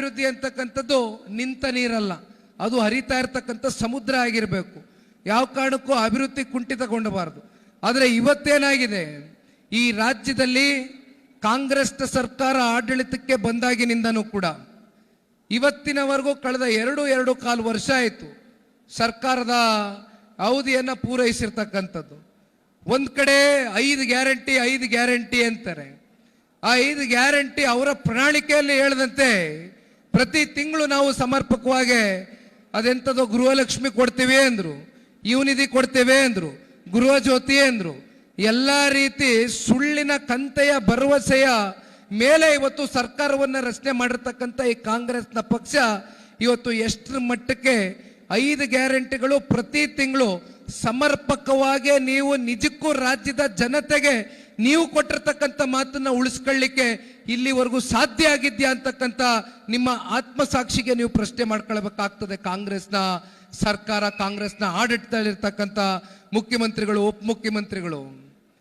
ಅಭಿವೃದ್ಧಿ ಅಂತಕ್ಕಂಥದ್ದು ನಿಂತ ನೀರಲ್ಲ. ಅದು ಹರಿತಾ ಇರ್ತಕ್ಕಂಥ ಸಮುದ್ರ ಆಗಿರಬೇಕು. ಯಾವ ಕಾರಣಕ್ಕೂ ಅಭಿವೃದ್ಧಿ ಕುಂಠಿತಗೊಂಡಬಾರದು. ಆದರೆ ಇವತ್ತೇನಾಗಿದೆ? ಈ ರಾಜ್ಯದಲ್ಲಿ ಕಾಂಗ್ರೆಸ್ ಸರ್ಕಾರ ಆಡಳಿತಕ್ಕೆ ಬಂದಾಗಿನಿಂದನೂ ಕೂಡ ಇವತ್ತಿನವರೆಗೂ ಕಳೆದ ಎರಡು ಎರಡು ಕಾಲು ವರ್ಷ ಆಯಿತು ಸರ್ಕಾರದ ಅವಧಿಯನ್ನು ಪೂರೈಸಿರ್ತಕ್ಕಂಥದ್ದು. ಒಂದು ಕಡೆ ಐದು ಗ್ಯಾರಂಟಿ ಐದು ಗ್ಯಾರಂಟಿ ಅಂತಾರೆ. ಆ ಐದು ಗ್ಯಾರಂಟಿ ಅವರ ಪ್ರಣಾಳಿಕೆಯಲ್ಲಿ ಹೇಳದಂತೆ ಪ್ರತಿ ತಿಂಗಳು ನಾವು ಸಮರ್ಪಕವಾಗಿ ಅದೆಂಥದ್ದು ಗೃಹಲಕ್ಷ್ಮಿ ಕೊಡ್ತೇವೆ ಅಂದರು, ಯುವನಿಧಿ ಕೊಡ್ತೇವೆ ಅಂದರು ಗೃಹ ಜ್ಯೋತಿ ಅಂದರು, ಎಲ್ಲ ರೀತಿ ಸುಳ್ಳಿನ ಕಂತೆಯ ಭರವಸೆಯ ಮೇಲೆ ಇವತ್ತು ಸರ್ಕಾರವನ್ನ ರಚನೆ ಮಾಡಿರ್ತಕ್ಕಂಥ ಈ ಕಾಂಗ್ರೆಸ್ನ ಪಕ್ಷ ಇವತ್ತು ಎಷ್ಟರ ಮಟ್ಟಕ್ಕೆ ಐದು ಗ್ಯಾರಂಟಿಗಳು ಪ್ರತಿ ತಿಂಗಳು ಸಮರ್ಪಕವಾಗಿ ನೀವು ನಿಜಕ್ಕೂ ರಾಜ್ಯದ ಜನತೆಗೆ ನೀವು ಕೊಟ್ಟಿರ್ತಕ್ಕಂಥ ಮಾತನ್ನ ಉಳಿಸ್ಕೊಳ್ಳಿಕ್ಕೆ ಇಲ್ಲಿವರೆಗೂ ಸಾಧ್ಯ ಆಗಿದ್ಯಾ ಅಂತಕ್ಕಂಥ ನಿಮ್ಮ ಆತ್ಮಸಾಕ್ಷಿಗೆ ನೀವು ಪ್ರಶ್ನೆ ಮಾಡ್ಕೊಳ್ಬೇಕಾಗ್ತದೆ. ಕಾಂಗ್ರೆಸ್ನ ಸರ್ಕಾರ, ಕಾಂಗ್ರೆಸ್ನ ಆಡಳಿತದಲ್ಲಿರ್ತಕ್ಕಂಥ ಮುಖ್ಯಮಂತ್ರಿಗಳು, ಉಪಮುಖ್ಯಮಂತ್ರಿಗಳು.